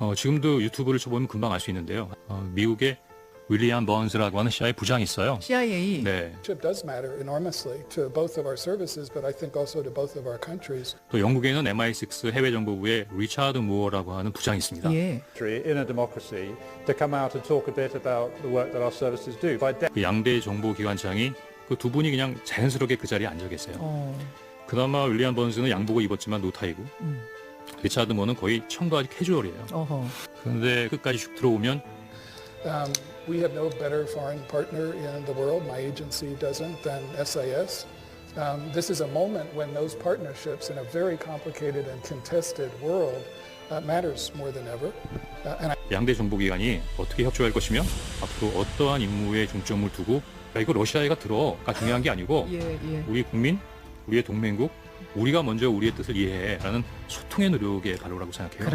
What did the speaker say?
어, 지금도 유튜브를 쳐보면 금방 알 수 있는데요. 어, 미국의 윌리엄 번즈라고 하는 CIA 부장이 있어요. CIA. 네. Relationship does matter enormously to both of our services, but I think also to both of our countries. 또 영국에 있는 MI6 해외 정보부의 리차드 무어라고 하는 부장이 있습니다. 예. in a democracy to come out and talk a bit about the work that our services do. By de- 그 양대 정보기관장이 그 두 분이 그냥 자연스럽게 그 자리에 앉아 계세요. 어. 그나마 윌리엄 번즈는 양복을 입었지만 노타이고 음. 리차드 무어는 거의 청바지 캐주얼이에요. 어허. 그런데 끝까지 쭉 들어오면 Um, we have no better foreign partner in the world, my agency doesn't, than SIS. Um, this is a moment when those partnerships in a very complicated and contested world uh, matters more than ever. Uh, and I 양대 정보기관이 어떻게 협조할 것이며 앞으로 어떠한 임무에 중점을 두고 야, 이거 러시아가 들어가 중요한 게 아니고 예, 예. 우리 국민, 우리의 동맹국, 우리가 먼저 우리의 뜻을 이해해라는 소통의 노력의 발로라고 생각해요.